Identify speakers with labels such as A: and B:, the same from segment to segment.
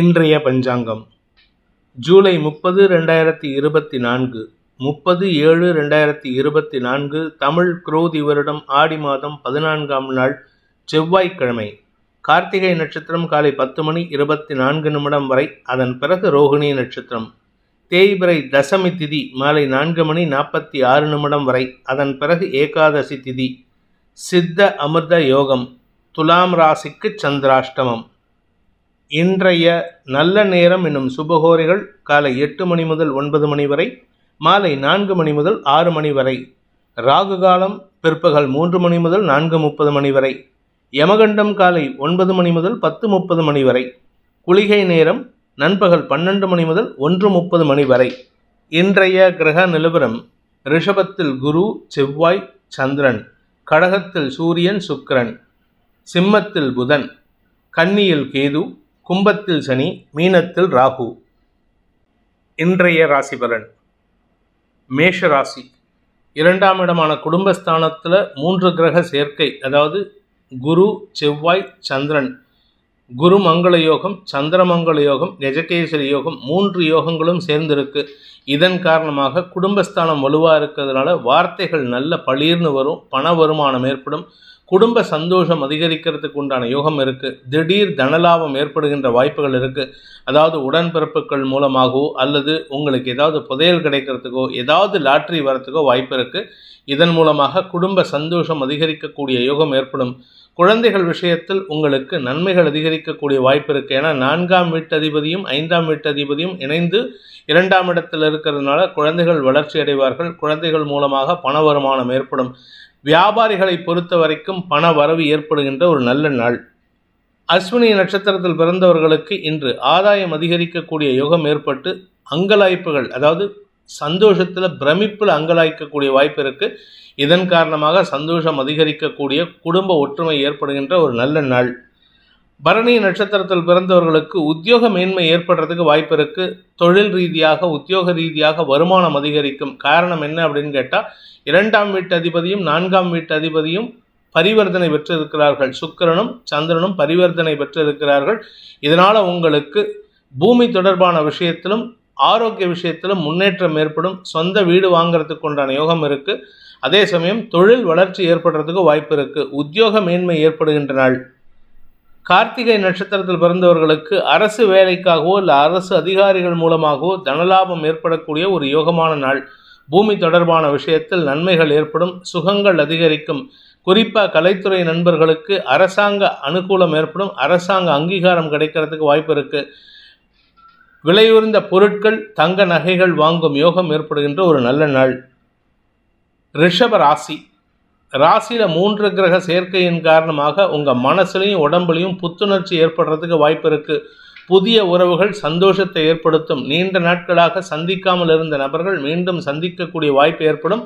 A: இன்றைய பஞ்சாங்கம். ஜூலை முப்பது ரெண்டாயிரத்தி இருபத்தி நான்கு. முப்பது ஏழு ரெண்டாயிரத்தி இருபத்தி நான்கு தமிழ் குரோதி வருடம் ஆடி மாதம் பதினான்காம் நாள் செவ்வாய்க்கிழமை. கார்த்திகை நட்சத்திரம் காலை பத்து மணி இருபத்தி நான்கு நிமிடம் வரை அதன் பிறகு ரோஹிணி நட்சத்திரம். தேய்பிரை தசமி திதி மாலை நான்கு மணி நாற்பத்தி ஆறு நிமிடம் வரை அதன் பிறகு ஏகாதசி திதி. சித்த அமிர்த யோகம் துலாம் ராசிக்கு சந்திராஷ்டமம். இன்றைய நல்ல நேரம் என்னும் சுபகோரைகள் காலை எட்டு மணி முதல் ஒன்பது மணி வரை மாலை நான்கு மணி முதல் ஆறு மணி வரை ராகு காலம் பிற்பகல் மூன்று மணி முதல் நான்கு முப்பது மணி வரை யமகண்டம் காலை ஒன்பது மணி முதல் பத்து முப்பது மணி வரை குளிகை நேரம் நண்பகல் பன்னெண்டு மணி முதல் ஒன்று முப்பது மணி வரை. இன்றைய கிரக நிலவரம் ரிஷபத்தில் குரு செவ்வாய் சந்திரன் கடகத்தில் சூரியன் சுக்கிரன் சிம்மத்தில் புதன் கன்னியில் கேது கும்பத்தில் சனி மீனத்தில் ராகு. இன்றைய ராசி பலன் மேஷ ராசி. இரண்டாம் இடமான குடும்பஸ்தானத்தில் மூன்று கிரக சேர்க்கை அதாவது குரு செவ்வாய் சந்திரன். குரு மங்கள யோகம் சந்திரமங்கள யோகம் கஜகேசரி யோகம் மூன்று யோகங்களும் சேர்ந்திருக்கு. இதன் காரணமாக குடும்பஸ்தானம் வலுவாக இருக்கிறதுனால வார்த்தைகள் நல்ல பளீர்னு வரும் பண வருமானம் ஏற்படும். குடும்ப சந்தோஷம் அதிகரிக்கிறதுக்கு உண்டான யோகம் இருக்குது திடீர் தனலாபம் ஏற்படுகின்ற வாய்ப்புகள் இருக்குது அதாவது உடன்பிறப்புகள் மூலமாகவோ அல்லது உங்களுக்கு ஏதாவது புதையல் கிடைக்கிறதுக்கோ ஏதாவது லாட்ரி வரத்துக்கோ வாய்ப்பு இருக்குது இதன் மூலமாக குடும்ப சந்தோஷம் அதிகரிக்கக்கூடிய யோகம் ஏற்படும். குழந்தைகள் விஷயத்தில் உங்களுக்கு நன்மைகள் அதிகரிக்கக்கூடிய வாய்ப்பு இருக்குது ஏன்னா நான்காம் வீட்டதிபதியும் ஐந்தாம் வீட்டதிபதியும் இணைந்து இரண்டாம் இடத்தில் இருக்கிறதுனால குழந்தைகள் வளர்ச்சி அடைவார்கள். குழந்தைகள் மூலமாக பண வருமானம் ஏற்படும். வியாபாரிகளை பொறுத்த வரைக்கும் பண வரவு ஏற்படுகின்ற ஒரு நல்ல நாள். அஸ்வினி நட்சத்திரத்தில் பிறந்தவர்களுக்கு இன்று ஆதாயம் அதிகரிக்கக்கூடிய யோகம் ஏற்பட்டு அங்கலாய்ப்புகள் அதாவது சந்தோஷத்தில் பிரமிப்பில் அங்கலாய்க்கக்கூடிய வாய்ப்பு இருக்குது இதன் காரணமாக சந்தோஷம் அதிகரிக்கக்கூடிய குடும்ப ஒற்றுமை ஏற்படுகின்ற ஒரு நல்ல நாள். பரணி நட்சத்திரத்தில் பிறந்தவர்களுக்கு உத்தியோக மேன்மை ஏற்படுறதுக்கு வாய்ப்பு இருக்குது தொழில் ரீதியாக உத்தியோக ரீதியாக வருமானம் அதிகரிக்கும். காரணம் என்ன அப்படின்னு கேட்டால் இரண்டாம் வீட்டு அதிபதியும் நான்காம் வீட்டு அதிபதியும் பரிவர்த்தனை பெற்றிருக்கிறார்கள். சுக்கிரனும் சந்திரனும் பரிவர்த்தனை பெற்றிருக்கிறார்கள். இதனால் உங்களுக்கு பூமி தொடர்பான விஷயத்திலும் ஆரோக்கிய விஷயத்திலும் முன்னேற்றம் ஏற்படும். சொந்த வீடு வாங்குறதுக்கு உண்டான யோகம் இருக்குது அதே சமயம் தொழில் வளர்ச்சி ஏற்படுறதுக்கு வாய்ப்பு இருக்குது உத்தியோக மேன்மை ஏற்படுகின்ற நாள். கார்த்திகை நட்சத்திரத்தில் பிறந்தவர்களுக்கு அரசு வேலைக்காகவோ இல்லை அரசு அதிகாரிகள் மூலமாகவோ தனலாபம் ஏற்படக்கூடிய ஒரு யோகமான நாள். பூமி தொடர்பான விஷயத்தில் நன்மைகள் ஏற்படும் சுகங்கள் அதிகரிக்கும். குறிப்பாக கலைத்துறை நண்பர்களுக்கு அரசாங்க அனுகூலம் ஏற்படும் அரசாங்க அங்கீகாரம் கிடைக்கிறதுக்கு வாய்ப்பு இருக்குது விலையுறந்த பொருட்கள் தங்க நகைகள் வாங்கும் யோகம் ஏற்படுகின்ற ஒரு நல்ல நாள். ரிஷப ராசி. ராசியில் மூன்று கிரக சேர்க்கையின் காரணமாக உங்கள் மனசுலையும் உடம்புலையும் புத்துணர்ச்சி ஏற்படுறதுக்கு வாய்ப்பு இருக்குது புதிய உறவுகள் சந்தோஷத்தை ஏற்படுத்தும். நீண்ட நாட்களாக சந்திக்காமல் இருந்த நபர்கள் மீண்டும் சந்திக்கக்கூடிய வாய்ப்பு ஏற்படும்.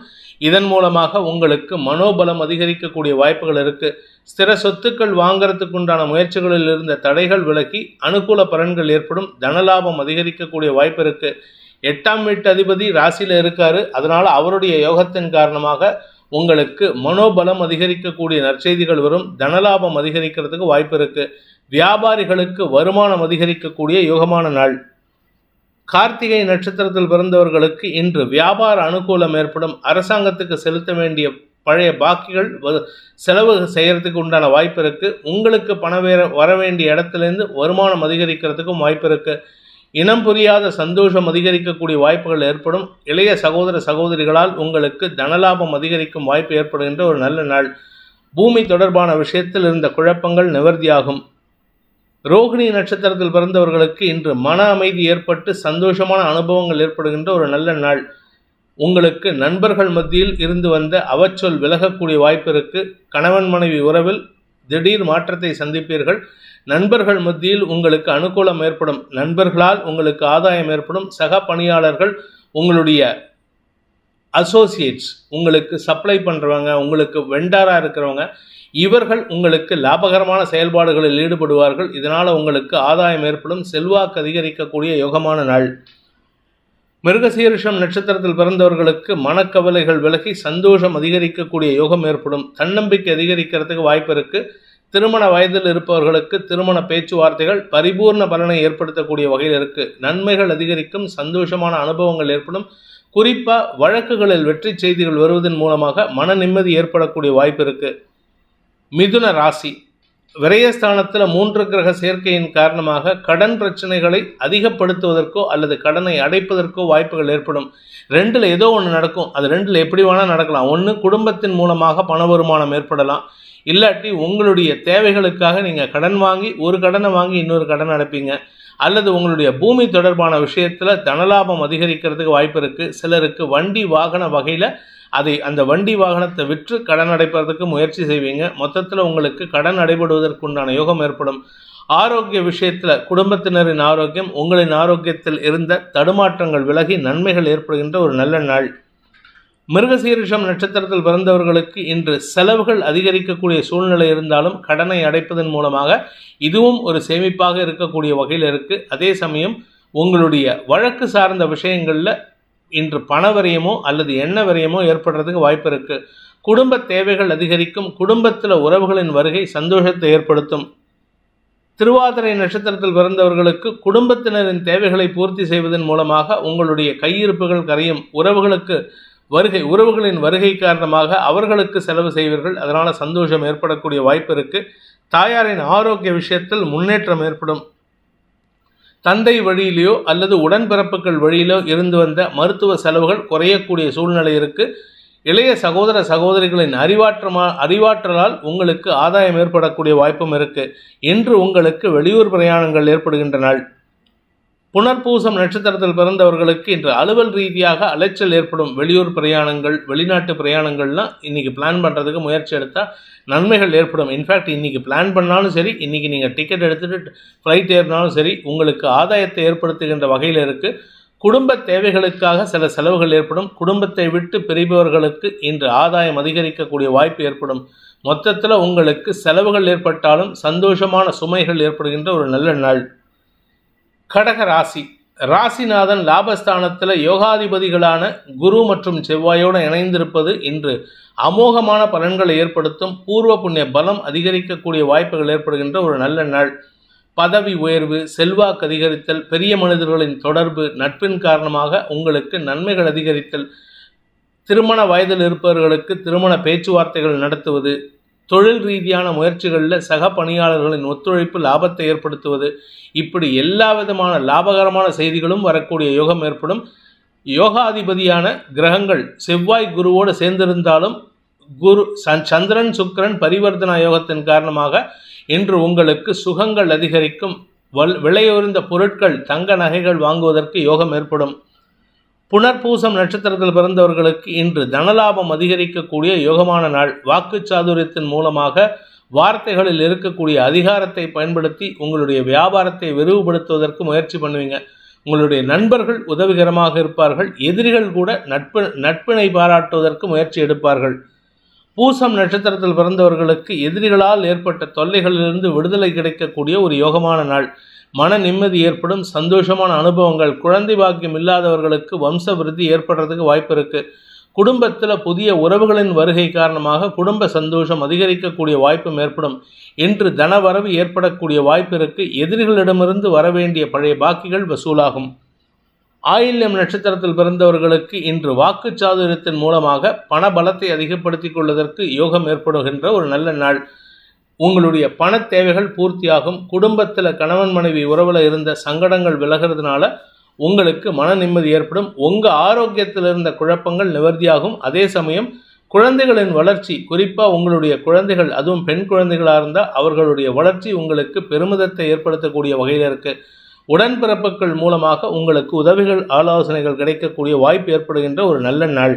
A: இதன் மூலமாக உங்களுக்கு மனோபலம் அதிகரிக்கக்கூடிய வாய்ப்புகள் இருக்குது ஸ்திர சொத்துக்கள் வாங்கிறதுக்கு உண்டான முயற்சிகளில் இருந்த தடைகள் விலகி அனுகூல பலன்கள் ஏற்படும். தனலாபம் அதிகரிக்கக்கூடிய வாய்ப்பு இருக்குது எட்டாம் வீட்டு அதிபதி ராசியில் இருக்காரு. அதனால் அவருடைய யோகத்தின் காரணமாக உங்களுக்கு மனோபலம் அதிகரிக்கக்கூடிய நற்செய்திகள் வரும் தனலாபம் அதிகரிக்கிறதுக்கு வாய்ப்பு இருக்குது வியாபாரிகளுக்கு வருமானம் அதிகரிக்கக்கூடிய யோகமான நாள். கார்த்திகை நட்சத்திரத்தில் பிறந்தவர்களுக்கு இன்று வியாபார அனுகூலம் ஏற்படும். அரசாங்கத்துக்கு செலுத்த வேண்டிய பழைய பாக்கிகள் செலவு செய்கிறதுக்கு உண்டான வாய்ப்பு இருக்குது உங்களுக்கு பணம் வேற வர வேண்டிய இடத்துலேருந்து வருமானம் அதிகரிக்கிறதுக்கும் வாய்ப்பு இருக்குது இனம் புரியாத சந்தோஷம் அதிகரிக்கக்கூடிய வாய்ப்புகள் ஏற்படும். இளைய சகோதர சகோதரிகளால் உங்களுக்கு தனலாபம் அதிகரிக்கும் வாய்ப்பு ஏற்படுகின்ற ஒரு நல்ல நாள். பூமி தொடர்பான விஷயத்தில் இருந்த குழப்பங்கள் நிவர்த்தியாகும். ரோகிணி நட்சத்திரத்தில் பிறந்தவர்களுக்கு இன்று மன அமைதி ஏற்பட்டு சந்தோஷமான அனுபவங்கள் ஏற்படுகின்ற ஒரு நல்ல நாள். உங்களுக்கு நண்பர்கள் மத்தியில் இருந்து வந்த அவச்சொல் விலகக்கூடிய வாய்ப்பு கணவன் மனைவி உறவில் திடீர் மாற்றத்தை சந்திப்பீர்கள். நண்பர்கள் மத்தியில் உங்களுக்கு அனுகூலம் ஏற்படும். நண்பர்களால் உங்களுக்கு ஆதாயம் ஏற்படும். சக பணியாளர்கள் உங்களுடைய அசோசியேட்ஸ் உங்களுக்கு சப்ளை பண்ணுறவங்க உங்களுக்கு வெண்டாராக இருக்கிறவங்க இவர்கள் உங்களுக்கு லாபகரமான செயல்பாடுகளில் ஈடுபடுவார்கள். இதனால் உங்களுக்கு ஆதாயம் ஏற்படும். செல்வாக்கு அதிகரிக்கக்கூடிய யோகமான நாள். மிருகசீரிஷம் நட்சத்திரத்தில் பிறந்தவர்களுக்கு மனக்கவலைகள் விலகி சந்தோஷம் அதிகரிக்கக்கூடிய யோகம் ஏற்படும். தன்னம்பிக்கை அதிகரிக்கிறதுக்கு வாய்ப்பு இருக்குது திருமண வயதில் இருப்பவர்களுக்கு திருமண பேச்சுவார்த்தைகள் பரிபூர்ண பலனை ஏற்படுத்தக்கூடிய வகையில் இருக்கு. நன்மைகள் அதிகரிக்கும் சந்தோஷமான அனுபவங்கள் ஏற்படும். குறிப்பாக வழக்குகளில் வெற்றி செய்திகள் வருவதன் மூலமாக மன நிம்மதி ஏற்படக்கூடிய வாய்ப்பு இருக்கு. மிதுன ராசி. விரயஸ்தானத்தில் மூன்று கிரக சேர்க்கையின் காரணமாக கடன் பிரச்சனைகளை அதிகப்படுத்துவதற்கோ அல்லது கடனை அடைப்பதற்கோ வாய்ப்புகள் ஏற்படும். ரெண்டில் ஏதோ ஒன்று நடக்கும். அது ரெண்டில் எப்படி வேணால் நடக்கலாம். ஒன்று குடும்பத்தின் மூலமாக பண வருமானம் ஏற்படலாம். இல்லாட்டி உங்களுடைய தேவைகளுக்காக நீங்கள் கடன் வாங்கி ஒரு கடனை வாங்கி இன்னொரு கடன் அடைப்பீங்க அல்லது உங்களுடைய பூமி தொடர்பான விஷயத்தில் தனலாபம் அதிகரிக்கிறதுக்கு வாய்ப்பு இருக்குது சிலருக்கு வண்டி வாகன வகையில் அதை அந்த வண்டி வாகனத்தை விற்று கடன் அடைப்பதற்கு முயற்சி செய்வீங்க. மொத்தத்தில் உங்களுக்கு கடன் அடைபடுவதற்குண்டான யோகம் ஏற்படும். ஆரோக்கிய விஷயத்தில் குடும்பத்தினரின் ஆரோக்கியம் உங்களின் ஆரோக்கியத்தில் இருந்த தடுமாற்றங்கள் விலகி நன்மைகள் ஏற்படுகின்ற ஒரு நல்ல நாள். மிருகசீரிஷம் நட்சத்திரத்தில் பிறந்தவர்களுக்கு இன்று செலவுகள் அதிகரிக்கக்கூடிய சூழ்நிலை இருந்தாலும் கடனை அடைப்பதன் மூலமாக இதுவும் ஒரு சேமிப்பாக இருக்கக்கூடிய வகையில் இருக்குது அதே சமயம் உங்களுடைய வழக்கு சார்ந்த விஷயங்களில் இன்று பண வரியமோ அல்லது எண்ண வரியமோ ஏற்படுறதுக்கு வாய்ப்பு இருக்குது குடும்ப தேவைகள் அதிகரிக்கும். குடும்பத்தில் உறவுகளின் வருகை சந்தோஷத்தை ஏற்படுத்தும். திருவாதிரை நட்சத்திரத்தில் பிறந்தவர்களுக்கு குடும்பத்தினரின் தேவைகளை பூர்த்தி செய்வதன் மூலமாக உங்களுடைய கையிருப்புகள் கரையும். உறவுகளுக்கு வருகை உறவுகளின் வருகை காரணமாக அவர்களுக்கு செலவு செய்வீர்கள். அதனால் சந்தோஷம் ஏற்படக்கூடிய வாய்ப்பு இருக்குது தாயாரின் ஆரோக்கிய விஷயத்தில் முன்னேற்றம் ஏற்படும். தந்தை வழியிலேயோ அல்லது உடன்பிறப்புகள் வழியிலோ இருந்து வந்த மருத்துவ செலவுகள் குறையக்கூடிய சூழ்நிலை இருக்குது இளைய சகோதர சகோதரிகளின் அறிவாற்றமா அறிவாற்றலால் உங்களுக்கு ஆதாயம் ஏற்படக்கூடிய வாய்ப்பும் இருக்குது இன்று உங்களுக்கு வெளியூர் பிரயாணங்கள் ஏற்படுகின்ற நாள் புனர்பூசம் நட்சத்திரத்தில் பிறந்தவர்களுக்கு இன்று அலுவல் ரீதியாக அலைச்சல் ஏற்படும். வெளியூர் பிரயாணங்கள் வெளிநாட்டு பிரயாணங்கள்லாம் இன்றைக்கி பிளான் பண்ணுறதுக்கு முயற்சி எடுத்தால் நன்மைகள் ஏற்படும். இன்ஃபேக்ட் இன்றைக்கி பிளான் பண்ணாலும் சரி இன்றைக்கி நீங்கள் டிக்கெட் எடுத்துகிட்டு ஃப்ளைட் ஏறினாலும் சரி உங்களுக்கு ஆதாயத்தை ஏற்படுத்துகின்ற வகையில் இருக்குது குடும்ப தேவைகளுக்காக சில செலவுகள் ஏற்படும். குடும்பத்தை விட்டு பிரிபவர்களுக்கு இன்று ஆதாயம் அதிகரிக்கக்கூடிய வாய்ப்பு ஏற்படும். மொத்தத்தில் உங்களுக்கு செலவுகள் ஏற்பட்டாலும் சந்தோஷமான சுமைகள் ஏற்படுகின்ற ஒரு நல்ல நாள். கடக ராசி. ராசிநாதன் லாபஸ்தானத்தில் யோகாதிபதிகளான குரு மற்றும் செவ்வாயோடு இணைந்திருப்பது இன்று அமோகமான பலன்களை ஏற்படுத்தும். பூர்வ புண்ணிய பலம் அதிகரிக்கக்கூடிய வாய்ப்புகள் ஏற்படுகின்ற ஒரு நல்ல நாள். பதவி உயர்வு செல்வாக்கு அதிகரித்தல் பெரிய மனிதர்களின் தொடர்பு நட்பின் காரணமாக உங்களுக்கு நன்மைகள் அதிகரித்தல். திருமண வயதில் இருப்பவர்களுக்கு திருமண பேச்சுவார்த்தைகள் நடத்துவது தொழில் ரீதியான முயற்சிகளில் சக பணியாளர்களின் ஒத்துழைப்பு லாபத்தை ஏற்படுத்துவது. இப்படி எல்லா விதமான லாபகரமான செய்திகளும் வரக்கூடிய யோகம் ஏற்படும். யோகாதிபதியான கிரகங்கள் செவ்வாய் குருவோடு சேர்ந்திருந்தாலும் குரு சந்திரன் சுக்கரன் பரிவர்த்தனா யோகத்தின் காரணமாக இன்று உங்களுக்கு சுகங்கள் அதிகரிக்கும். வல் விலையுயர்ந்த பொருட்கள் தங்க நகைகள் வாங்குவதற்கு யோகம் ஏற்படும். புனர்பூசம் நட்சத்திரத்தில் பிறந்தவர்களுக்கு இன்று தனலாபம் அதிகரிக்கக்கூடிய யோகமான நாள். வாக்கு சாதுரியத்தின் மூலமாக வார்த்தைகளில் இருக்கக்கூடிய அதிகாரத்தை பயன்படுத்தி உங்களுடைய வியாபாரத்தை விரிவுபடுத்துவதற்கு முயற்சி பண்ணுவீங்க. உங்களுடைய நண்பர்கள் உதவிகரமாக இருப்பார்கள். எதிரிகள் கூட நட்பு நட்பினை பாராட்டுவதற்கு முயற்சி எடுப்பார்கள். பூசம் நட்சத்திரத்தில் பிறந்தவர்களுக்கு எதிரிகளால் ஏற்பட்ட தொல்லைகளிலிருந்து விடுதலை கிடைக்கக்கூடிய ஒரு யோகமான நாள். மன நிம்மதி ஏற்படும் சந்தோஷமான அனுபவங்கள் குழந்தை பாக்கியம் இல்லாதவர்களுக்கு வம்ச விருத்தி ஏற்படுறதுக்கு வாய்ப்பு இருக்குது குடும்பத்தில் புதிய உறவுகளின் வருகை காரணமாக குடும்ப சந்தோஷம் அதிகரிக்கக்கூடிய வாய்ப்பும் ஏற்படும். இன்று தனவரவு ஏற்படக்கூடிய வாய்ப்பு இருக்கு. எதிரிகளிடமிருந்து வரவேண்டிய பழைய பாக்கிகள் வசூலாகும். ஆயில்யம் நட்சத்திரத்தில் பிறந்தவர்களுக்கு இன்று வாக்கு சாதுரியத்தின் மூலமாக பண பலத்தை அதிகப்படுத்திக் கொள்வதற்கு யோகம் ஏற்படுகின்ற ஒரு நல்ல நாள். உங்களுடைய பண தேவைகள் பூர்த்தியாகும். குடும்பத்தில் கணவன் மனைவி உறவில் இருந்த சங்கடங்கள் விலகிறதுனால உங்களுக்கு மன நிம்மதி ஏற்படும். உங்கள் ஆரோக்கியத்தில் இருந்த குழப்பங்கள் நிவர்த்தியாகும். அதே சமயம் குழந்தைகளின் வளர்ச்சி குறிப்பாக உங்களுடைய குழந்தைகள் அதுவும் பெண் குழந்தைகளாக இருந்தால் அவர்களுடைய வளர்ச்சி உங்களுக்கு பெருமிதத்தை ஏற்படுத்தக்கூடிய வகையில் இருக்குது உடன்பிறப்புகள் மூலமாக உங்களுக்கு உதவிகள் ஆலோசனைகள் கிடைக்கக்கூடிய வாய்ப்பு ஏற்படுகின்ற ஒரு நல்ல நாள்.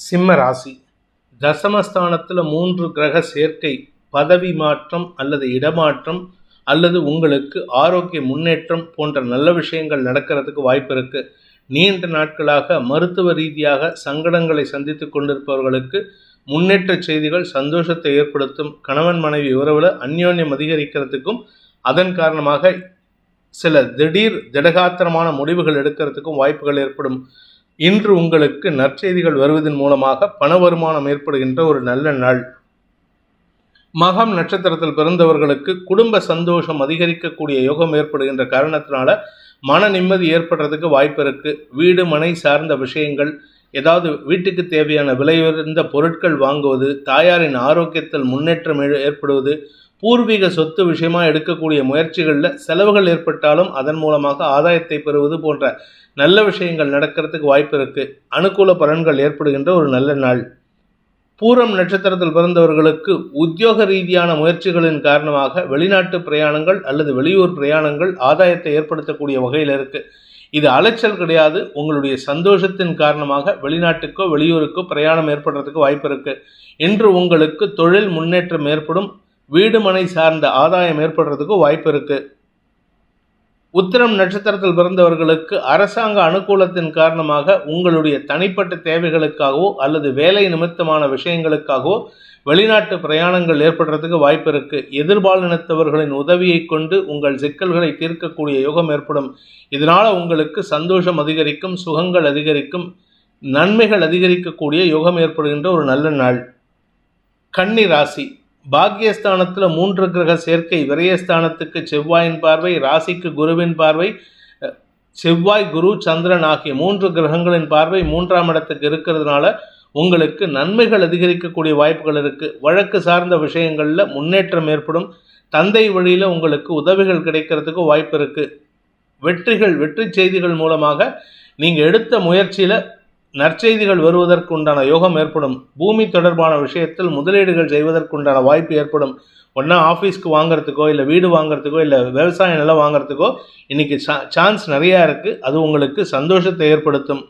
A: சிம்ம ராசி. தசமஸ்தானத்தில் மூன்று கிரக சேர்க்கை. பதவி மாற்றம் அல்லது இடமாற்றம் அல்லது உங்களுக்கு ஆரோக்கிய முன்னேற்றம் போன்ற நல்ல விஷயங்கள் நடக்கிறதுக்கு வாய்ப்பு இருக்குது நீண்ட நாட்களாக மருத்துவ ரீதியாக சங்கடங்களை சந்தித்து கொண்டிருப்பவர்களுக்கு முன்னேற்ற செய்திகள் சந்தோஷத்தை ஏற்படுத்தும். கணவன் மனைவி உறவில் அந்யோன்யம் அதிகரிக்கிறதுக்கும் அதன் காரணமாக சில திடீர் திடகாத்திரமான முடிவுகள் எடுக்கிறதுக்கும் வாய்ப்புகள் ஏற்படும். இன்று உங்களுக்கு நற்செய்திகள் வருவதன் மூலமாக பண வருமானம் ஏற்படுகின்ற ஒரு நல்ல நாள். மகம் நட்சத்திரத்தில் பிறந்தவர்களுக்கு குடும்ப சந்தோஷம் அதிகரிக்கக்கூடிய யோகம் ஏற்படுகின்ற காரணத்தினால மன நிம்மதி ஏற்படுறதுக்கு வாய்ப்பு இருக்கு. வீடு மனை சார்ந்த விஷயங்கள் ஏதாவது வீட்டுக்கு தேவையான விலையுயர்ந்த பொருட்கள் வாங்குவது தாயாரின் ஆரோக்கியத்தில் முன்னேற்றம் ஏற்படுவது பூர்வீக சொத்து விஷயமா எடுக்கக்கூடிய முயற்சிகளில் செலவுகள் ஏற்பட்டாலும் அதன் மூலமாக ஆதாயத்தை பெறுவது போன்ற நல்ல விஷயங்கள் நடக்கிறதுக்கு வாய்ப்பு இருக்கு. அனுகூல பலன்கள் ஏற்படுகின்ற ஒரு நல்ல நாள். பூரம் நட்சத்திரத்தில் பிறந்தவர்களுக்கு உத்தியோக ரீதியான முயற்சிகளின் காரணமாக வெளிநாட்டு பிரயாணங்கள் அல்லது வெளியூர் பிரயாணங்கள் ஆதாயத்தை ஏற்படுத்தக்கூடிய வகையில் இருக்கு. இது அலைச்சல் கிடையாது. உங்களுடைய சந்தோஷத்தின் காரணமாக வெளிநாட்டுக்கோ வெளியூருக்கோ பிரயாணம் ஏற்படுறதுக்கு வாய்ப்பு இருக்கு. இன்று உங்களுக்கு தொழில் முன்னேற்றம் ஏற்படும். வீடுமனை சார்ந்த ஆதாயம் ஏற்படுறதுக்கு வாய்ப்பு இருக்குது உத்திரம் நட்சத்திரத்தில் பிறந்தவர்களுக்கு அரசாங்க அனுகூலத்தின் காரணமாக உங்களுடைய தனிப்பட்ட தேவைகளுக்காகவோ அல்லது வேலை நிமித்தமான விஷயங்களுக்காகவோ வெளிநாட்டு பிரயாணங்கள் ஏற்படுறதுக்கு வாய்ப்பு இருக்கு. எதிர்பாலினத்தவர்களின் உதவியை கொண்டு உங்கள் சிக்கல்களை தீர்க்கக்கூடிய யோகம் ஏற்படும். இதனால உங்களுக்கு சந்தோஷம் அதிகரிக்கும் சுகங்கள் அதிகரிக்கும் நன்மைகள் அதிகரிக்கக்கூடிய யோகம் ஏற்படுகின்ற ஒரு நல்ல நாள். கன்னி ராசி. பாக்கியஸ்தானத்தில் மூன்று கிரக சேர்க்கை விரயஸ்தானத்துக்கு செவ்வாயின் பார்வை ராசிக்கு குருவின் பார்வை செவ்வாய் குரு சந்திரன் ஆகிய மூன்று கிரகங்களின் பார்வை மூன்றாம் இடத்துக்கு இருக்கிறதுனால உங்களுக்கு நன்மைகள் அதிகரிக்கக்கூடிய வாய்ப்புகள் இருக்குது வழக்கு சார்ந்த விஷயங்களில் முன்னேற்றம் ஏற்படும். தந்தை வழியில் உங்களுக்கு உதவிகள் கிடைக்கிறதுக்கு வாய்ப்பு இருக்குது வெற்றிகள் வெற்றி செய்திகள் மூலமாக நீங்கள் எடுத்த முயற்சியில் நற்செய்திகள் வருவதற்கு உண்டான யோகம் ஏற்படும். பூமி தொடர்பான விஷயத்தில் முதலீடுகள் செய்வதற்குண்டான வாய்ப்பு ஏற்படும். ஒன்றா ஆஃபீஸ்க்கு வாங்குறதுக்கோ இல்லை வீடு வாங்குறதுக்கோ இல்லை விவசாய நிலம் வாங்குறதுக்கோ இன்னைக்கு சான்ஸ் நிறையா இருக்குது அது உங்களுக்கு சந்தோஷத்தை ஏற்படுத்தும்.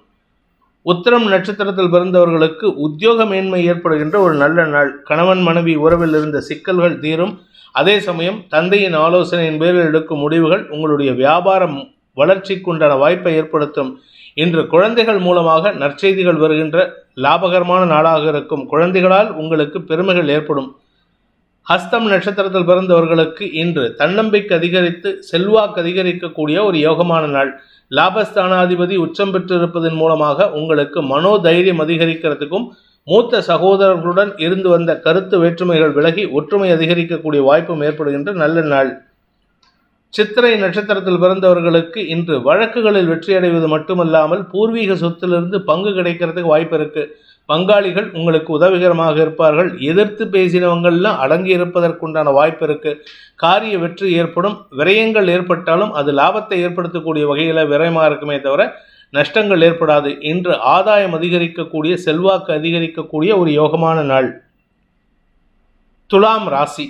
A: உத்தரம் நட்சத்திரத்தில் பிறந்தவர்களுக்கு உத்தியோக மேன்மை ஏற்படுகின்ற ஒரு நல்ல நாள். கணவன் மனைவி உறவில் இருந்த சிக்கல்கள் தீரும். அதே சமயம் தந்தையின் ஆலோசனையின் பேரில் எடுக்கும் முடிவுகள் உங்களுடைய வியாபாரம் வளர்ச்சிக்குண்டான வாய்ப்பை ஏற்படுத்தும். இன்று குழந்தைகள் மூலமாக நற்செய்திகள் வருகின்ற லாபகரமான நாளாக இருக்கும் குழந்தைகளால் உங்களுக்கு பெருமைகள் ஏற்படும். ஹஸ்தம் நட்சத்திரத்தில் பிறந்தவர்களுக்கு இன்று தன்னம்பிக்கை அதிகரித்து செல்வாக்கு அதிகரிக்கக்கூடிய ஒரு யோகமான நாள். லாபஸ்தானாதிபதி உச்சம் பெற்றிருப்பதன் மூலமாக உங்களுக்கு மனோதைரியம் அதிகரிக்கிறதுக்கும் மூத்த சகோதரர்களுடன் இருந்து வந்த கருத்து வேற்றுமைகள் விலகி ஒற்றுமை அதிகரிக்கக்கூடிய வாய்ப்பும் ஏற்படுகின்ற நல்ல நாள். சித்திரை நட்சத்திரத்தில் பிறந்தவர்களுக்கு இன்று வழக்குகளில் வெற்றியடைவது மட்டுமல்லாமல் பூர்வீக சொத்திலிருந்து பங்கு கிடைக்கிறதுக்கு வாய்ப்பு இருக்கு. பங்காளிகள் உங்களுக்கு உதவிகரமாக இருப்பார்கள். எதிர்த்து பேசினவங்கள்லாம் அடங்கி இருப்பதற்குண்டான வாய்ப்பு இருக்கு. காரிய வெற்றி ஏற்படும். விரயங்கள் ஏற்பட்டாலும் அது லாபத்தை ஏற்படுத்தக்கூடிய வகையில் விரயமாக இருக்குமே தவிர நஷ்டங்கள் ஏற்படாது. இன்று ஆதாயம் அதிகரிக்கக்கூடிய செல்வாக்கு அதிகரிக்கக்கூடிய ஒரு யோகமான நாள். துலாம் ராசி.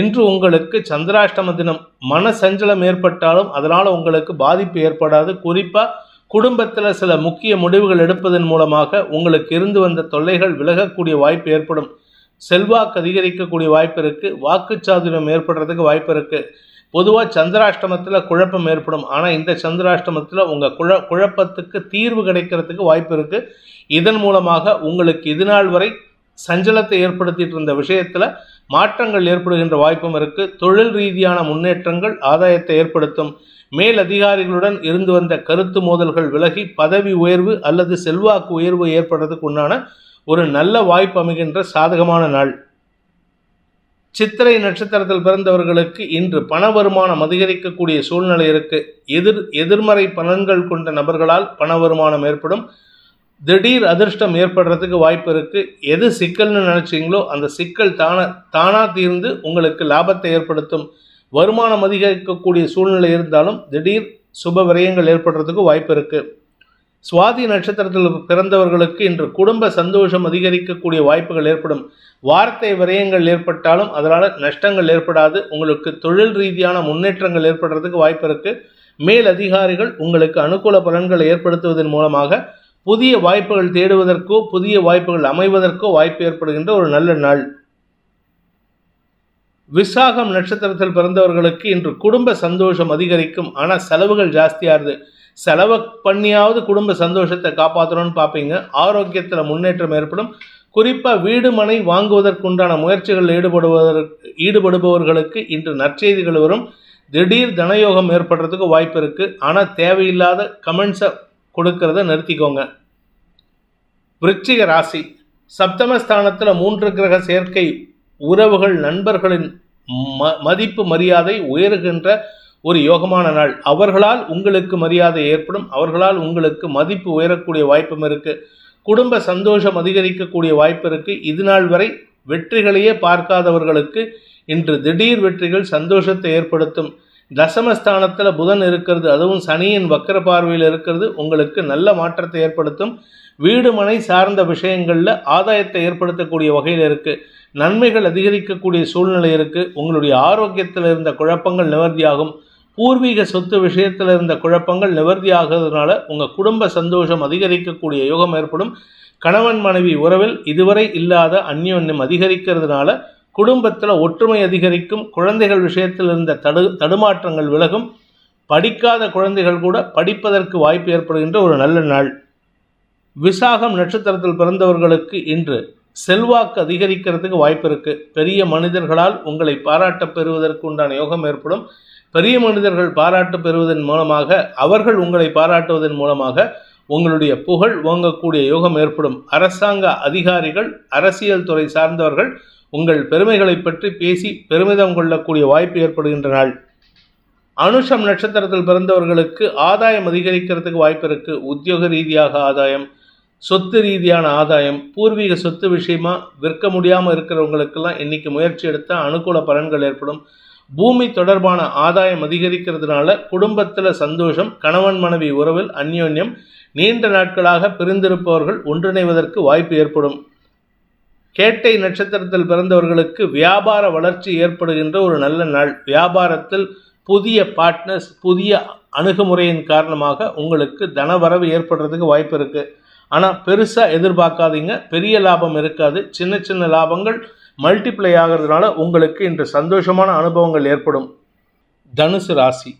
A: இன்று உங்களுக்கு சந்திராஷ்டம தினம் மன சஞ்சலம் ஏற்பட்டாலும் அதனால் உங்களுக்கு பாதிப்பு ஏற்படாது. குறிப்பாக குடும்பத்தில் சில முக்கிய முடிவுகள் எடுப்பதன் மூலமாக உங்களுக்கு இருந்து வந்த தொல்லைகள் விலகக்கூடிய வாய்ப்பு ஏற்படும். செல்வாக்கு அதிகரிக்கக்கூடிய வாய்ப்பு இருக்குது வாக்குச்சாதுரியம் ஏற்படுறதுக்கு வாய்ப்பு இருக்குது பொதுவாக சந்திராஷ்டமத்தில் குழப்பம் ஏற்படும். ஆனால் இந்த சந்திராஷ்டமத்தில் உங்கள் குழ குழப்பத்துக்கு தீர்வு கிடைக்கிறதுக்கு வாய்ப்பு இருக்குது இதன் மூலமாக உங்களுக்கு இதுநாள் வரை சஞ்சலத்தை ஏற்படுத்திட்டு இருந்த விஷயத்தில் மாற்றங்கள் ஏற்படுகின்ற வாய்ப்பும் இருக்குது தொழில் ரீதியான முன்னேற்றங்கள் ஆதாயத்தை ஏற்படுத்தும். மேல் அதிகாரிகளுடன் இருந்து வந்த கருத்து மோதல்கள் விலகி பதவி உயர்வு அல்லது செல்வாக்கு உயர்வு ஏற்படுறதுக்கு உண்டான ஒரு நல்ல வாய்ப்பு அமைகின்ற சாதகமான நாள். சித்திரை நட்சத்திரத்தில் பிறந்தவர்களுக்கு இன்று பண வருமானம் அதிகரிக்கக்கூடிய சூழ்நிலை இருக்கு. எதிர் எதிர்மறை பலன்கள் கொண்ட நபர்களால் பண வருமானம் ஏற்படும். திடீர் அதிர்ஷ்டம் ஏற்படுறதுக்கு வாய்ப்பு இருக்குது எது சிக்கல்னு நினச்சிங்களோ அந்த சிக்கல் தான தானாக தீர்ந்து உங்களுக்கு லாபத்தை ஏற்படுத்தும். வருமானம் அதிகரிக்கக்கூடிய சூழ்நிலை இருந்தாலும் திடீர் சுப விரயங்கள் ஏற்படுறதுக்கு வாய்ப்பு இருக்குது சுவாதி நட்சத்திரத்தில் பிறந்தவர்களுக்கு இன்று குடும்ப சந்தோஷம் அதிகரிக்கக்கூடிய வாய்ப்புகள் ஏற்படும். வார்த்தை விரயங்கள் ஏற்பட்டாலும் அதனால் நஷ்டங்கள் ஏற்படாது. உங்களுக்கு தொழில் ரீதியான முன்னேற்றங்கள் ஏற்படுறதுக்கு வாய்ப்பு இருக்குது மேல் அதிகாரிகள் உங்களுக்கு அனுகூல பலன்களை ஏற்படுத்துவதன் மூலமாக புதிய வாய்ப்புகள் தேடுவதற்கோ புதிய வாய்ப்புகள் அமைவதற்கோ வாய்ப்பு ஏற்படுகின்ற ஒரு நல்ல நாள். விசாகம் நட்சத்திரத்தில் பிறந்தவர்களுக்கு இன்று குடும்ப சந்தோஷம் அதிகரிக்கும். ஆனால் செலவுகள் ஜாஸ்தியாகுது செலவை பண்ணியாவது குடும்ப சந்தோஷத்தை காப்பாற்றணும்னு பார்ப்பீங்க ஆரோக்கியத்தில் முன்னேற்றம் ஏற்படும். குறிப்பாக வீடு மனை வாங்குவதற்குண்டான முயற்சிகளில் ஈடுபடுவதற்கு ஈடுபடுபவர்களுக்கு இன்று நற்செய்திகள் வரும். திடீர் தனயோகம் ஏற்படுறதுக்கு வாய்ப்பு இருக்குது ஆனால் தேவையில்லாத கமெண்ட்ஸை கொடுக்கறத நிறுத்திக்கோங்க. விருச்சிக ராசி சப்தமஸ்தானத்தில் மூன்று கிரக சேர்க்கை உறவுகள் நண்பர்களின் ம மதிப்பு மரியாதை உயருகின்ற ஒரு யோகமான நாள். அவர்களால் உங்களுக்கு மரியாதை ஏற்படும் அவர்களால் உங்களுக்கு மதிப்பு உயரக்கூடிய வாய்ப்பும் இருக்குது குடும்ப சந்தோஷம் அதிகரிக்கக்கூடிய வாய்ப்பு இருக்குது இது நாள் வரை வெற்றிகளையே பார்க்காதவர்களுக்கு இன்று திடீர் வெற்றிகள் சந்தோஷத்தை ஏற்படுத்தும். தசமஸ்தானத்தில் புதன் இருக்கிறது அதுவும் சனியின் வக்கர பார்வையில் இருக்கிறது உங்களுக்கு நல்ல மாற்றத்தை ஏற்படுத்தும். வீடு மனை சார்ந்த விஷயங்களில் ஆதாயத்தை ஏற்படுத்தக்கூடிய வகையில் இருக்குது நன்மைகள் அதிகரிக்கக்கூடிய சூழ்நிலை இருக்குது உங்களுடைய ஆரோக்கியத்தில் இருந்த குழப்பங்கள் நிவர்த்தியாகும். பூர்வீக சொத்து விஷயத்தில் இருந்த குழப்பங்கள் நிவர்த்தி ஆகிறதுனால உங்கள் குடும்ப சந்தோஷம் அதிகரிக்கக்கூடிய யோகம் ஏற்படும். கணவன் மனைவி உறவில் இதுவரை இல்லாத அந்யோன்யம் அதிகரிக்கிறதுனால குடும்பத்தில் ஒற்றுமை அதிகரிக்கும் குழந்தைகள் விஷயத்தில் இருந்த தடு தடுமாற்றங்கள் விலகும் படிக்காத குழந்தைகள் கூட படிப்பதற்கு வாய்ப்பு ஏற்படுகின்ற ஒரு நல்ல நாள். விசாகம் நட்சத்திரத்தில் பிறந்தவர்களுக்கு இன்று செல்வாக்கு அதிகரிக்கிறதுக்கு வாய்ப்பு இருக்குது பெரிய மனிதர்களால் உங்களை பாராட்ட பெறுவதற்கு உண்டான யோகம் ஏற்படும். பெரிய மனிதர்கள் பாராட்டு பெறுவதன் மூலமாக அவர்கள் உங்களை பாராட்டுவதன் மூலமாக உங்களுடைய புகழ் ஓங்கக்கூடிய யோகம் ஏற்படும். அரசாங்க அதிகாரிகள் அரசியல் துறை சார்ந்தவர்கள் உங்கள் பெருமைகளை பற்றி பேசி பெருமிதம் கொள்ளக்கூடிய வாய்ப்பு ஏற்படுகின்ற நாள். அனுஷம் நட்சத்திரத்தில் பிறந்தவர்களுக்கு ஆதாயம் அதிகரிக்கிறதுக்கு வாய்ப்பு இருக்குது உத்தியோக ரீதியாக ஆதாயம் சொத்து ரீதியான ஆதாயம் பூர்வீக சொத்து விஷயமா விற்க முடியாமல் இருக்கிறவங்களுக்கெல்லாம் இன்னைக்கு முயற்சி எடுத்தால் அனுகூல பலன்கள் ஏற்படும். பூமி தொடர்பான ஆதாயம் அதிகரிக்கிறதுனால குடும்பத்தில் சந்தோஷம் கணவன் மனைவி உறவில் அந்யோன்யம் நீண்ட நாட்களாக பிரிந்திருப்பவர்கள் ஒன்றிணைவதற்கு வாய்ப்பு ஏற்படும். கேட்டை நட்சத்திரத்தில் பிறந்தவர்களுக்கு வியாபார வளர்ச்சி ஏற்படுகின்ற ஒரு நல்ல நாள். வியாபாரத்தில் புதிய பார்ட்னர்ஸ் புதிய அணுகுமுறையின் காரணமாக உங்களுக்கு தனவரவு ஏற்படுறதுக்கு வாய்ப்பு இருக்குது ஆனால் பெருசாக எதிர்பார்க்காதீங்க. பெரிய லாபம் இருக்காது. சின்ன சின்ன லாபங்கள் மல்டிப்ளை ஆகிறதுனால உங்களுக்கு இன்று சந்தோஷமான அனுபவங்கள் ஏற்படும். தனுசு ராசி.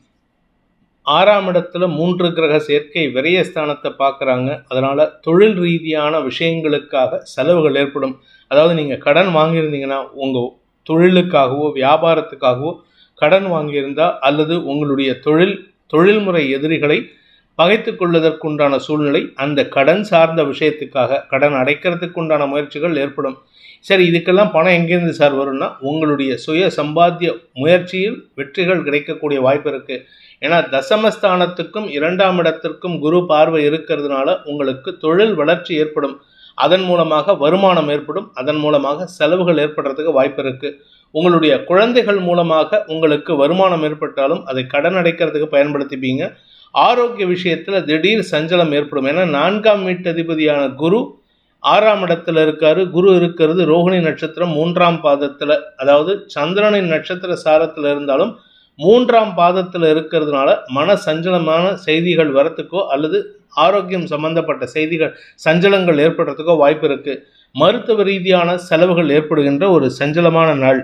A: ஆறாம் இடத்துல மூன்று கிரக சேர்க்கை விரயஸ்தானத்தை பார்க்குறாங்க. அதனால் தொழில் ரீதியான விஷயங்களுக்காக செலவுகள் ஏற்படும். அதாவது நீங்கள் கடன் வாங்கியிருந்தீங்கன்னா உங்கள் தொழிலுக்காகவோ வியாபாரத்துக்காகவோ கடன் வாங்கியிருந்தால் அல்லது உங்களுடைய தொழில் தொழில்முறை எதிரிகளை பகைத்து கொள்வதற்குண்டான சூழ்நிலை அந்த கடன் சார்ந்த விஷயத்துக்காக கடன் அடைக்கிறதுக்கு உண்டான முயற்சிகள் ஏற்படும். சரி இதுக்கெல்லாம் பணம் எங்கேருந்து சார் வரும்னா உங்களுடைய சுய சம்பாத்திய முயற்சியில் வெற்றிகள் கிடைக்கக்கூடிய வாய்ப்பு இருக்குது ஏன்னா தசமஸ்தானத்துக்கும் இரண்டாம் இடத்திற்கும் குரு பார்வை இருக்கிறதுனால உங்களுக்கு தொழில் வளர்ச்சி ஏற்படும். அதன் மூலமாக வருமானம் ஏற்படும். அதன் மூலமாக செலவுகள் ஏற்படுறதுக்கு வாய்ப்பு இருக்குது உங்களுடைய குழந்தைகள் மூலமாக உங்களுக்கு வருமானம் ஏற்பட்டாலும் அதை கடன் அடைக்கிறதுக்கு பயன்படுத்திப்பீங்க. ஆரோக்கிய விஷயத்தில் திடீர் சஞ்சலம் ஏற்படும். ஏன்னா நான்காம் வீட்டதிபதியான குரு ஆறாம் இடத்துல இருக்காரு. குரு இருக்கிறது ரோஹிணி நட்சத்திரம் மூன்றாம் பாதத்தில் அதாவது சந்திரனின் நட்சத்திர சாரத்தில் இருந்தாலும் மூன்றாம் பாதத்தில் இருக்கிறதுனால மன சஞ்சலமான செய்திகள் வரத்துக்கோ அல்லது ஆரோக்கியம் சம்பந்தப்பட்ட செய்திகள் சஞ்சலங்கள் ஏற்படுறதுக்கோ வாய்ப்பு இருக்குது மருத்துவ ரீதியான செலவுகள் ஏற்படுகின்ற ஒரு சஞ்சலமான நாள்.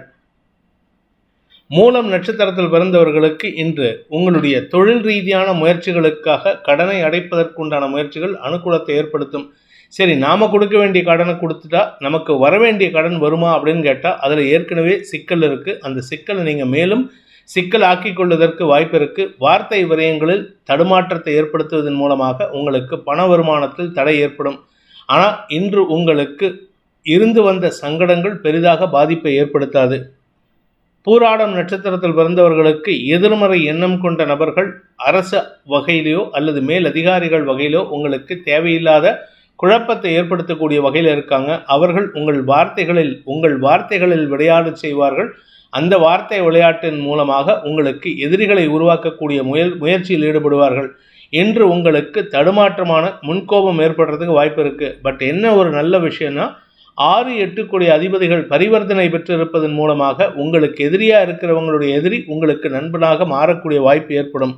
A: மூலம் நட்சத்திரத்தில் பிறந்தவர்களுக்கு இன்று உங்களுடைய தொழில் ரீதியான முயற்சிகளுக்காக கடனை அடைப்பதற்குண்டான முயற்சிகள் அனுகூலத்தை ஏற்படுத்தும். சரி நாம் கொடுக்க வேண்டிய கடனை கொடுத்துட்டா நமக்கு வர வேண்டிய கடன் வருமா அப்படின்னு கேட்டால் அதில் ஏற்கனவே சிக்கல் இருக்குது அந்த சிக்கலை நீங்கள் மேலும் சிக்கல் ஆக்கிக் கொள்வதற்கு வாய்ப்பு வார்த்தை விரயங்களில் தடுமாற்றத்தை ஏற்படுத்துவதன் மூலமாக உங்களுக்கு பண வருமானத்தில் தடை ஏற்படும். ஆனால் இன்று உங்களுக்கு இருந்து வந்த சங்கடங்கள் பெரிதாக பாதிப்பை ஏற்படுத்தாது. பூராடம் நட்சத்திரத்தில் பிறந்தவர்களுக்கு எதிர்மறை எண்ணம் கொண்ட நபர்கள் அரச வகையிலோ அல்லது மேல் அதிகாரிகள் வகையிலோ உங்களுக்கு தேவையில்லாத குழப்பத்தை ஏற்படுத்தக்கூடிய வகையில் இருக்காங்க. அவர்கள் உங்கள் வார்த்தைகளில் உங்கள் வார்த்தைகளில் விளையாடு செய்வார்கள். அந்த வார்த்தை விளையாட்டின் மூலமாக உங்களுக்கு எதிரிகளை உருவாக்கக்கூடிய முயல் முயற்சியில் ஈடுபடுவார்கள் என்று உங்களுக்கு தடுமாற்றமான முன்கோபம் ஏற்படுறதுக்கு வாய்ப்பு இருக்குது பட் என்ன ஒரு நல்ல விஷயம்னா ஆறு எட்டு கோடி அதிபதிகள் பரிவர்த்தனை பெற்றிருப்பதன் மூலமாக உங்களுக்கு எதிரியாக இருக்கிறவங்களுடைய எதிரி உங்களுக்கு நண்பனாக மாறக்கூடிய வாய்ப்பு ஏற்படும்.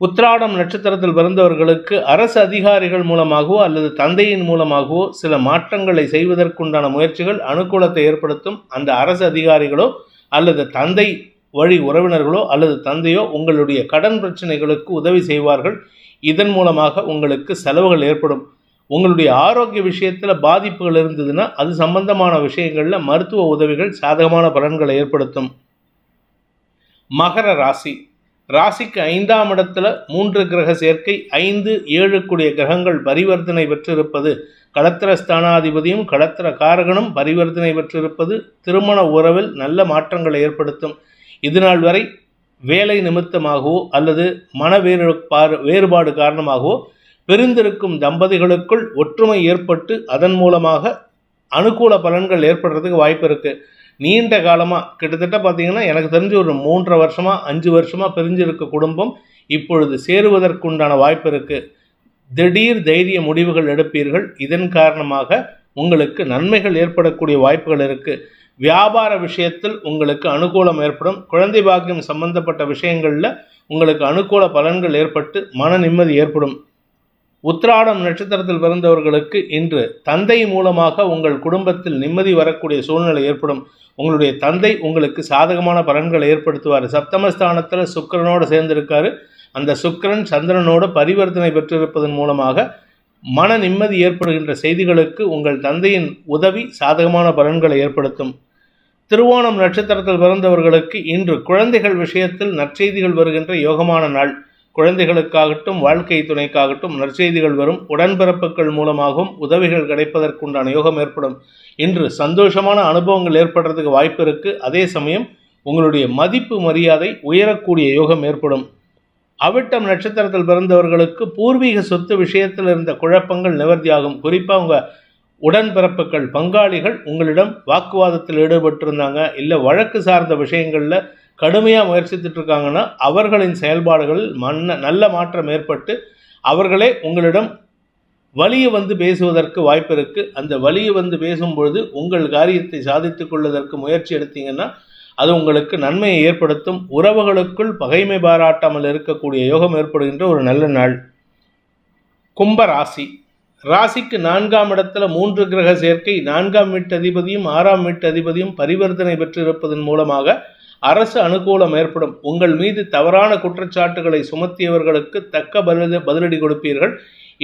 A: உத்ராடம் நட்சத்திரத்தில் பிறந்தவர்களுக்கு அரசு அதிகாரிகள் மூலமாகவோ அல்லது தந்தையின் மூலமாகவோ சில மாற்றங்களை செய்வதற்குண்டான முயற்சிகள் அனுகூலத்தை ஏற்படுத்தும் அந்த அரசு அதிகாரிகளோ அல்லது தந்தை வழி உறவினர்களோ அல்லது தந்தையோ உங்களுடைய கடன் பிரச்சனைகளுக்கு உதவி செய்வார்கள். இதன் மூலமாக உங்களுக்கு செலவுகள் ஏற்படும். உங்களுடைய ஆரோக்கிய விஷயத்தில் பாதிப்புகள் இருந்ததுன்னா அது சம்பந்தமான விஷயங்களில் மருத்துவ உதவிகள் சாதகமான பலன்களை ஏற்படுத்தும். மகர ராசி. ராசிக்கு ஐந்தாம் இடத்துல மூன்று கிரக சேர்க்கை ஐந்து ஏழு கூடிய கிரகங்கள் பரிவர்த்தனை பெற்றிருப்பது. களத்திர ஸ்தானாதிபதியும் களத்திர காரகனும் பரிவர்த்தனை பெற்றிருப்பது திருமண உறவில் நல்ல மாற்றங்களை ஏற்படுத்தும். இதுநாள் வரை வேலை நிமித்தமாகவோ அல்லது மன வேறுபாடு வேறுபாடு காரணமாகவோ பிரிந்திருக்கும் தம்பதிகளுக்குள் ஒற்றுமை ஏற்பட்டு அதன் மூலமாக அனுகூல பலன்கள் ஏற்படுறதுக்கு வாய்ப்பு இருக்குது நீண்ட காலமாக கிட்டத்தட்ட பார்த்தீங்கன்னா எனக்கு தெரிஞ்சு ஒரு மூன்றரை வருஷமாக அஞ்சு வருஷமாக பிரிஞ்சிருக்க குடும்பம் இப்பொழுது சேருவதற்குண்டான வாய்ப்பு இருக்குது திடீர் தைரிய முடிவுகள் எடுப்பீர்கள். இதன் காரணமாக உங்களுக்கு நன்மைகள் ஏற்படக்கூடிய வாய்ப்புகள் இருக்குது வியாபார விஷயத்தில் உங்களுக்கு அனுகூலம் ஏற்படும். குழந்தை பாக்கியம் சம்பந்தப்பட்ட விஷயங்களில் உங்களுக்கு அனுகூல பலன்கள் ஏற்பட்டு மன நிம்மதி ஏற்படும். உத்திராடம் நட்சத்திரத்தில் பிறந்தவர்களுக்கு இன்று தந்தை மூலமாக உங்கள் குடும்பத்தில் நிம்மதி வரக்கூடிய சூழ்நிலை ஏற்படும். உங்களுடைய தந்தை உங்களுக்கு சாதகமான பலன்களை ஏற்படுத்துவார். சப்தமஸ்தானத்தில் சுக்கிரனோடு சேர்ந்திருக்காரு. அந்த சுக்கிரன் சந்திரனோடு பரிவர்த்தனை பெற்றிருப்பதன் மூலமாக மன நிம்மதி ஏற்படுகின்ற செய்திகளுக்கு உங்கள் தந்தையின் உதவி சாதகமான பலன்களை ஏற்படுத்தும். திருவோணம் நட்சத்திரத்தில் பிறந்தவர்களுக்கு இன்று குழந்தைகள் விஷயத்தில் நற்செய்திகள் வருகின்ற யோகமான நாள். குழந்தைகளுக்காகட்டும் வாழ்க்கை துணைக்காகட்டும் நற்செய்திகள் வரும். உடன்பிறப்புகள் மூலமாகவும் உதவிகள் கிடைப்பதற்குண்டான யோகம் ஏற்படும். இன்று சந்தோஷமான அனுபவங்கள் ஏற்படுறதுக்கு வாய்ப்பு இருக்குது அதே சமயம் உங்களுடைய மதிப்பு மரியாதை உயரக்கூடிய யோகம் ஏற்படும். அவிட்டம் நட்சத்திரத்தில் பிறந்தவர்களுக்கு பூர்வீக சொத்து விஷயத்தில் இருந்த குழப்பங்கள் நிவர்த்தியாகும். குறிப்பாக உங்கள் உடன்பிறப்புகள் பங்காளிகள் உங்களிடம் வாக்குவாதத்தில் ஈடுபட்டிருந்தாங்க. இல்லை வழக்கு சார்ந்த விஷயங்களில் கடுமையாக முயற்சித்துட்டு இருக்காங்கன்னா அவர்களின் செயல்பாடுகளில் மன்ன நல்ல மாற்றம் ஏற்பட்டு அவர்களே உங்களிடம் வழியை வந்து பேசுவதற்கு வாய்ப்பு இருக்குது அந்த வழியை வந்து பேசும்பொழுது உங்கள் காரியத்தை சாதித்து கொள்வதற்கு முயற்சி எடுத்தீங்கன்னா அது உங்களுக்கு நன்மையை ஏற்படுத்தும். உறவுகளுக்குள் பகைமை பாராட்டாமல் இருக்கக்கூடிய யோகம் ஏற்படுகின்ற ஒரு நல்ல நாள். கும்ப ராசி. ராசிக்கு நான்காம் இடத்துல மூன்று கிரக சேர்க்கை நான்காம் வீட்டு அதிபதியும் ஆறாம் வீட்டு அதிபதியும் பரிவர்த்தனை பெற்றிருப்பதன் மூலமாக அரசு அனுகூலம் ஏற்படும். உங்கள் மீது தவறான குற்றச்சாட்டுகளை சுமத்தியவர்களுக்கு தக்க பதில பதிலடி கொடுப்பீர்கள்.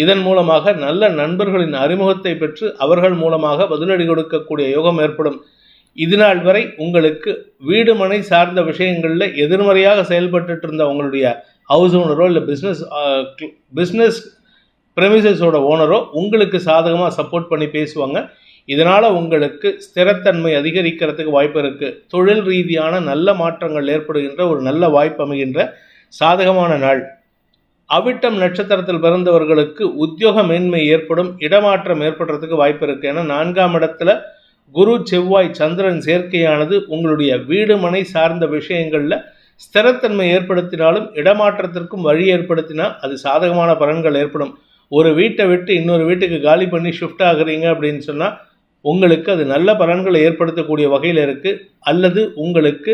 A: இதன் மூலமாக நல்ல நண்பர்களின் அறிமுகத்தை பெற்று அவர்கள் மூலமாக பதிலடி கொடுக்கக்கூடிய யோகம் ஏற்படும். இதுநாள் வரை உங்களுக்கு வீடு மனை சார்ந்த விஷயங்களில் எதிர்மறையாக செயல்பட்டு இருந்த உங்களுடைய ஹவுஸ் ஓனரோ இல்லை பிஸ்னஸ் பிஸ்னஸ் ப்ரெமிசஸோட ஓனரோ உங்களுக்கு சாதகமாக சப்போர்ட் பண்ணி பேசுவாங்க. இதனால் உங்களுக்கு ஸ்திரத்தன்மை அதிகரிக்கிறதுக்கு வாய்ப்பு இருக்குது தொழில் ரீதியான நல்ல மாற்றங்கள் ஏற்படுகின்ற ஒரு நல்ல வாய்ப்பு அமைகின்ற சாதகமான நாள். அவிட்டம் நட்சத்திரத்தில் பிறந்தவர்களுக்கு உத்தியோக மேன்மை ஏற்படும் இடமாற்றம் ஏற்படுறதுக்கு வாய்ப்பு இருக்குது ஏன்னா நான்காம் இடத்துல குரு செவ்வாய் சந்திரன் சேர்க்கையானது உங்களுடைய வீடு மனை சார்ந்த விஷயங்களில் ஸ்திரத்தன்மை ஏற்படுத்தினாலும் இடமாற்றத்திற்கும் வழி ஏற்படுத்தினால் அது சாதகமான பலன்கள் ஏற்படும். ஒரு வீட்டை விட்டு இன்னொரு வீட்டுக்கு காலி பண்ணி ஷிஃப்ட் ஆகுறீங்க அப்படின்னு சொன்னால் உங்களுக்கு அது நல்ல பலன்களை ஏற்படுத்தக்கூடிய வகையில் இருக்குது அல்லது உங்களுக்கு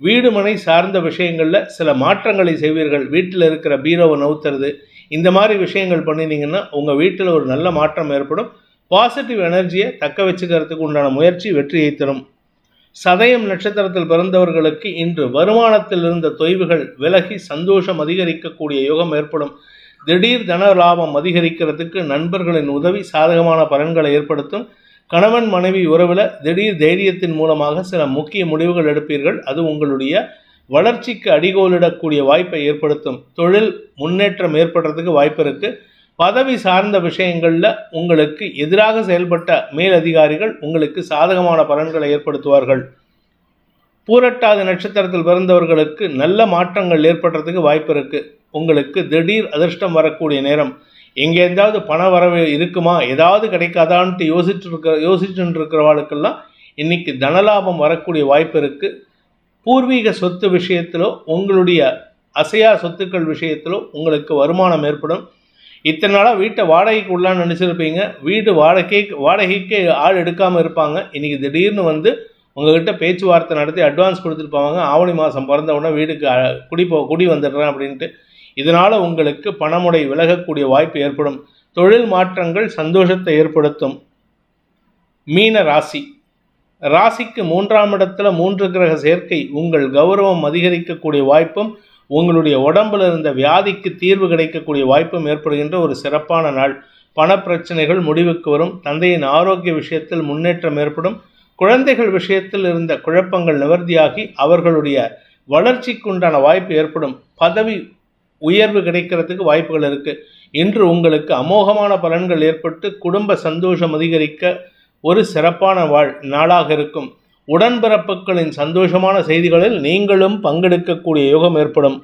A: வீடு மனை சார்ந்த விஷயங்களில் சில மாற்றங்களை செய்வீர்கள். வீட்டில் இருக்கிற பீரோவை நவுத்துறது. இந்த மாதிரி விஷயங்கள் பண்ணினீங்கன்னா உங்கள் வீட்டில் ஒரு நல்ல மாற்றம் ஏற்படும். பாசிட்டிவ் எனர்ஜியை தக்க வச்சுக்கிறதுக்கு உண்டான முயற்சி வெற்றியை தரும். சதயம் நட்சத்திரத்தில் பிறந்தவர்களுக்கு இன்று வருமானத்தில் இருந்த தொய்வுகள் விலகி சந்தோஷம் அதிகரிக்கக்கூடிய யோகம் ஏற்படும். திடீர் தன லாபம் அதிகரிக்கிறதுக்கு நண்பர்களின் உதவி சாதகமான பலன்களை ஏற்படுத்தும். கணவன் மனைவி உறவில் திடீர் தைரியத்தின் மூலமாக சில முக்கிய முடிவுகள் எடுப்பீர்கள். அது உங்களுடைய வளர்ச்சிக்கு அடிகோலிடக்கூடிய வாய்ப்பை ஏற்படுத்தும். தொழில் முன்னேற்றம் ஏற்படுறதுக்கு வாய்ப்பு இருக்குது பதவி சார்ந்த விஷயங்களில் உங்களுக்கு எதிராக செயல்பட்ட மேலதிகாரிகள் உங்களுக்கு சாதகமான பலன்களை ஏற்படுத்துவார்கள். பூரட்டாதி நட்சத்திரத்தில் பிறந்தவர்களுக்கு நல்ல மாற்றங்கள் ஏற்படுறதுக்கு வாய்ப்பு இருக்குது உங்களுக்கு திடீர் அதிர்ஷ்டம் வரக்கூடிய நேரம். எங்கேருந்தாவது பண வரவு இருக்குமா? ஏதாவது கிடைக்காதான்ட்டு யோசிச்சு இருக்க யோசிச்சுட்டு இருக்கிறவாளுக்கெல்லாம் இன்னைக்கு தனலாபம் வரக்கூடிய வாய்ப்பு இருக்குது பூர்வீக சொத்து விஷயத்திலோ உங்களுடைய அசையா சொத்துக்கள் விஷயத்திலோ உங்களுக்கு வருமானம் ஏற்படும். இத்தனை நாளாக வீட்டை வாடகைக்கு உள்ளான்னு நினச்சிருப்பீங்க. வீடு வாடகை வாடகைக்கு ஆள் எடுக்காமல் இருப்பாங்க. இன்றைக்கி திடீர்னு வந்து உங்ககிட்ட பேச்சுவார்த்தை நடத்தி அட்வான்ஸ் கொடுத்துட்டு போவாங்க. ஆவணி மாதம் பிறந்த உடனே வீட்டுக்கு குடி போ குடி வந்துடுறேன் அப்படின்ட்டு இதனால் உங்களுக்கு பணமுடை விலகக்கூடிய வாய்ப்பு ஏற்படும். தொழில் மாற்றங்கள் சந்தோஷத்தை ஏற்படுத்தும். மீன ராசி. ராசிக்கு மூன்றாம் இடத்துல மூன்று கிரக சேர்க்கை உங்கள் கௌரவம் அதிகரிக்கக்கூடிய வாய்ப்பும் உங்களுடைய உடம்புல இருந்த வியாதிக்கு தீர்வு கிடைக்கக்கூடிய வாய்ப்பும் ஏற்படுகின்ற ஒரு சிறப்பான நாள். பணப்பிரச்சனைகள் முடிவுக்கு வரும். தந்தையின் ஆரோக்கிய விஷயத்தில் முன்னேற்றம் ஏற்படும். குழந்தைகள் விஷயத்தில் இருந்த குழப்பங்கள் நிவர்த்தியாகி அவர்களுடைய வளர்ச்சிக்குண்டான வாய்ப்பு ஏற்படும். பதவி உயர்வு கிடைக்கிறதுக்கு வாய்ப்புகள் இருக்குது இன்று உங்களுக்கு அமோகமான பலன்கள் ஏற்பட்டு குடும்ப சந்தோஷம் அதிகரிக்க ஒரு சிறப்பான வாழ் நாளாக இருக்கும். உடன்பிறப்புகளின் சந்தோஷமான செய்திகளில் நீங்களும் பங்கெடுக்கக்கூடிய யோகம் ஏற்படும்.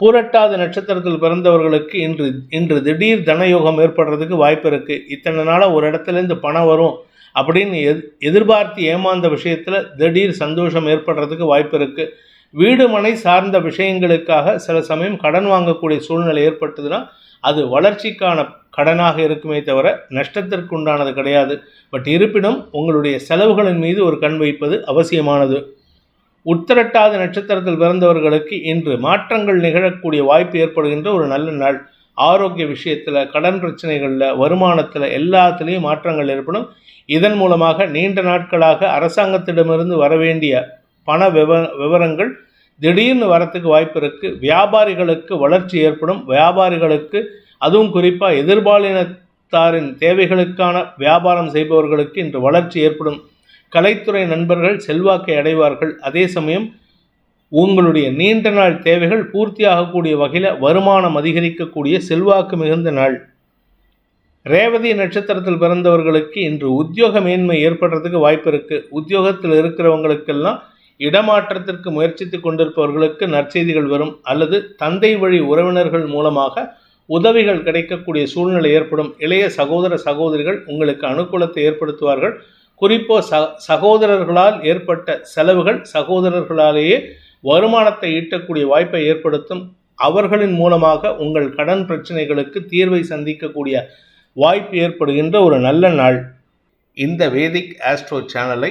A: பூரட்டாத நட்சத்திரத்தில் பிறந்தவர்களுக்கு இன்று இன்று திடீர் தனயோகம் ஏற்படுறதுக்கு வாய்ப்பு இருக்குது இத்தனை நாளாக ஒரு இடத்துல இருந்து பணம் வரும் அப்படின்னு எதிர்பார்த்து ஏமாந்த விஷயத்தில் திடீர் சந்தோஷம் ஏற்படுறதுக்கு வாய்ப்பு இருக்குது வீடு மனை சார்ந்த விஷயங்களுக்காக சில சமயம் கடன் வாங்கக்கூடிய சூழ்நிலை ஏற்பட்டதுன்னா அது வளர்ச்சிக்கான கடனாக இருக்குமே தவிர நஷ்டத்திற்கு உண்டானது கிடையாது. பட் இருப்பினும் உங்களுடைய செலவுகளின் மீது ஒரு கண் வைப்பது அவசியமானது. உத்திரட்டாத நட்சத்திரத்தில் பிறந்தவர்களுக்கு இன்று மாற்றங்கள் நிகழக்கூடிய வாய்ப்பு ஏற்படுகின்ற ஒரு நல்ல நாள். ஆரோக்கிய விஷயத்தில் கடன் பிரச்சனைகளில் வருமானத்தில் எல்லாத்துலேயும் மாற்றங்கள் ஏற்படும். இதன் மூலமாக நீண்ட நாட்களாக அரசாங்கத்திடமிருந்து வரவேண்டிய பண விவ விவரங்கள் திடீர்னு வரத்துக்கு வாய்ப்பு இருக்குது வியாபாரிகளுக்கு வளர்ச்சி ஏற்படும். வியாபாரிகளுக்கு அதுவும் குறிப்பாக எதிர்பாலினத்தாரின் தேவைகளுக்கான வியாபாரம் செய்பவர்களுக்கு இன்று வளர்ச்சி ஏற்படும். கலைத்துறை நண்பர்கள் செல்வாக்கை அடைவார்கள். அதே சமயம் உங்களுடைய நீண்ட நாள் தேவைகள் பூர்த்தியாகக்கூடிய வகையில் வருமானம் அதிகரிக்கக்கூடிய செல்வாக்கு மிகுந்த நாள். ரேவதி நட்சத்திரத்தில் பிறந்தவர்களுக்கு இன்று உத்தியோக மேன்மை ஏற்படுறதுக்கு வாய்ப்பு இருக்குது உத்தியோகத்தில் இருக்கிறவங்களுக்கெல்லாம் இடமாற்றத்திற்கு முயற்சித்து கொண்டிருப்பவர்களுக்கு நற்செய்திகள் வரும் அல்லது தந்தை வழி உறவினர்கள் மூலமாக உதவிகள் கிடைக்கக்கூடிய சூழ்நிலை ஏற்படும். இளைய சகோதர சகோதரிகள் உங்களுக்கு அனுகூலத்தை ஏற்படுத்துவார்கள். குறிப்போ ச சகோதரர்களால் ஏற்பட்ட செலவுகள் சகோதரர்களாலேயே வருமானத்தை ஈட்டக்கூடிய வாய்ப்பை ஏற்படுத்தும். அவர்களின் மூலமாக உங்கள் கடன் பிரச்சனைகளுக்கு தீர்வை சந்திக்கக்கூடிய வாய்ப்பு ஏற்படுகின்ற ஒரு நல்ல நாள். இந்த வேதிக் ஆஸ்ட்ரோ சேனலை